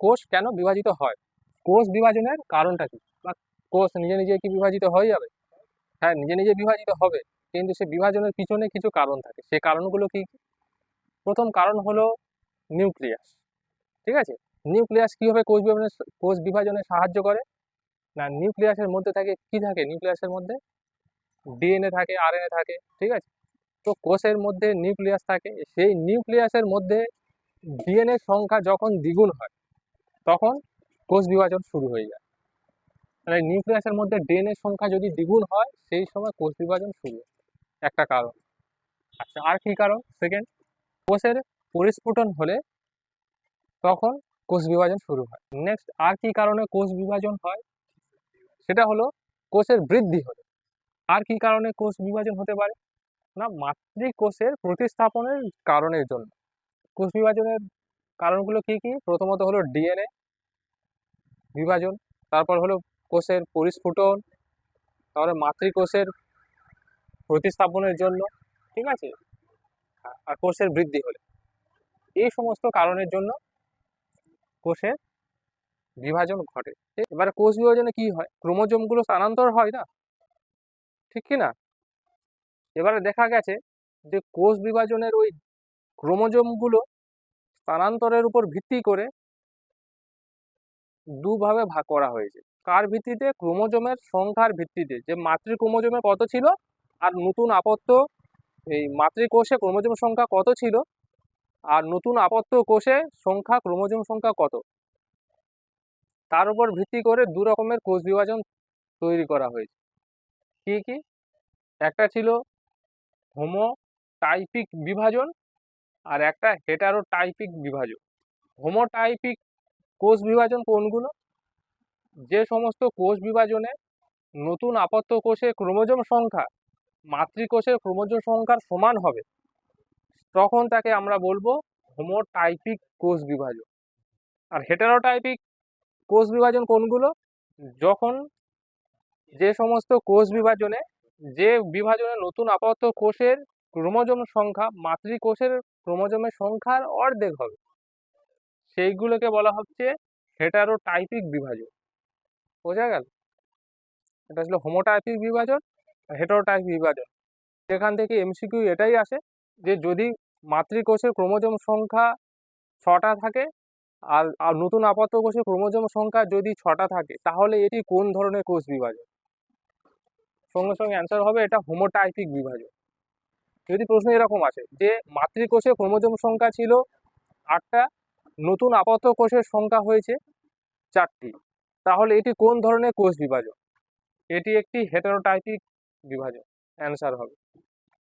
কোষ কেন বিভাজিত হয়? কোষ বিভাজনের কারণটা কি? বা কোষ নিজে নিজে কি বিভাজিত হয়ে যাবে? হ্যাঁ নিজে নিজে বিভাজিত হবে, কিন্তু সে বিভাজনের পিছনে কিছু কারণ থাকে। সে কারণগুলো কি? প্রথম কারণ হলো নিউক্লিয়াস, ঠিক আছে? নিউক্লিয়াস কীভাবে কোষ বিভাজনে কোষ বিভাজনে সাহায্য করে? না, নিউক্লিয়াসের মধ্যে থাকে, কি থাকে? নিউক্লিয়াসের মধ্যে ডিএনএ থাকে, আরএনএ থাকে, ঠিক আছে? তো কোষের মধ্যে নিউক্লিয়াস থাকে, সেই নিউক্লিয়াসের মধ্যে ডিএনএ সংখ্যা যখন দ্বিগুণ হয় তখন কোষ বিভাজন শুরু হয়ে যায়। তাহলে নিউক্লিয়াসের মধ্যে ডিএনএ সংখ্যা যদি দ্বিগুণ হয়, সেই সময় কোষ বিভাজন শুরু একটা কারণ। আচ্ছা আর কি কারণ? সেকেন্ড কোষের পরিস্ফুটন হলে তখন কোষ বিভাজন শুরু হয়। নেক্সট আর কি কারণে কোষ বিভাজন হয়? সেটা হলো কোষের বৃদ্ধি হলে। আর কি কারণে কোষ বিভাজন হতে পারে? না মাতৃকোষের প্রতিস্থাপনের কারণের জন্য। কোষ বিভাজনের কারণগুলো কি কি? প্রথমত হলো ডিএনএ বিভাজন, তারপর হলো কোষের পরিস্ফুটন, তারপরে মাতৃকোষের প্রতিস্থাপনের জন্য, ঠিক আছে? আর কোষের বৃদ্ধি হলে। এই সমস্ত কারণের জন্য কোষের বিভাজন ঘটে। এবারে কোষ বিভাজনে কি হয়? ক্রোমোজোমগুলো স্থানান্তর হয় না? ঠিক কি না? এবারে দেখা গেছে যে কোষ বিভাজনের ওই ক্রোমোজোমগুলো স্থানান্তরের উপর ভিত্তি করে দুভাবে ভাগ করা হয়েছে। কার ভিত্তিতে? ক্রোমোজোমের সংখ্যার ভিত্তিতে। যে মাতৃ ক্রোমোজোমে কত ছিল? আর নতুন আপত্ত, এই মাতৃকোষে ক্রোমোজোম সংখ্যা কত ছিল? আর নতুন আপত্ত কোষে সংখ্যা, ক্রোমোজোম সংখ্যা কত? তার উপর ভিত্তি করে দু রকমের কোষ বিভাজন তৈরি করা হয়েছে। কি কি? একটা ছিল হোমোটাইপিক বিভাজন আর একটা হেটারোটাইপিক বিভাজন। হোমোটাইপিক কোষ বিভাজন কোনগুলো? যে সমস্ত কোষ বিভাজনে নতুন আপত্য কোষে ক্রোমোজোম সংখ্যা মাতৃকোষের ক্রোমোজোম সংখ্যার সমান হবে, তখন তাকে আমরা বলব হোমোটাইপিক কোষ বিভাজন। আর হেটারোটাইপিক কোষ বিভাজন কোনগুলো? যখন যে সমস্ত কোষ বিভাজনে যে বিভাজনে নতুন আপাতত কোষের ক্রোমোজোম সংখ্যা মাতৃকোষের ক্রোমোজোমের সংখ্যার অর্ধেক হবে। সেইগুলোকে বলা হচ্ছে হেটারোটাইপিক বিভাজন। বোঝা গেল? এটা ছিল হোমোটাইপিক বিভাজন হেটারোটাইপিক বিভাজন। সেখান থেকে এমসিকিউ এটাই আসে যে যদি মাতৃকোষের ক্রোমোজোম সংখ্যা ছটা থাকে আর আর নতুন আপাতত কোষের ক্রোমোজোম সংখ্যা যদি ছটা থাকে, তাহলে এটি কোন ধরনের কোষ বিভাজন? সঙ্গে সঙ্গে অ্যান্সার হবে এটা হোমোটাইপিক বিভাজন। যদি প্রশ্ন এরকম আসে যে মাতৃকোষে ক্রোমোজোম সংখ্যা ছিল আটটা, নতুন আপাত কোষের সংখ্যা হয়েছে চারটি, তাহলে এটি কোন ধরনের কোষ বিভাজন? এটি একটি হেটারোটাইপিক বিভাজন। অ্যান্সার হবে।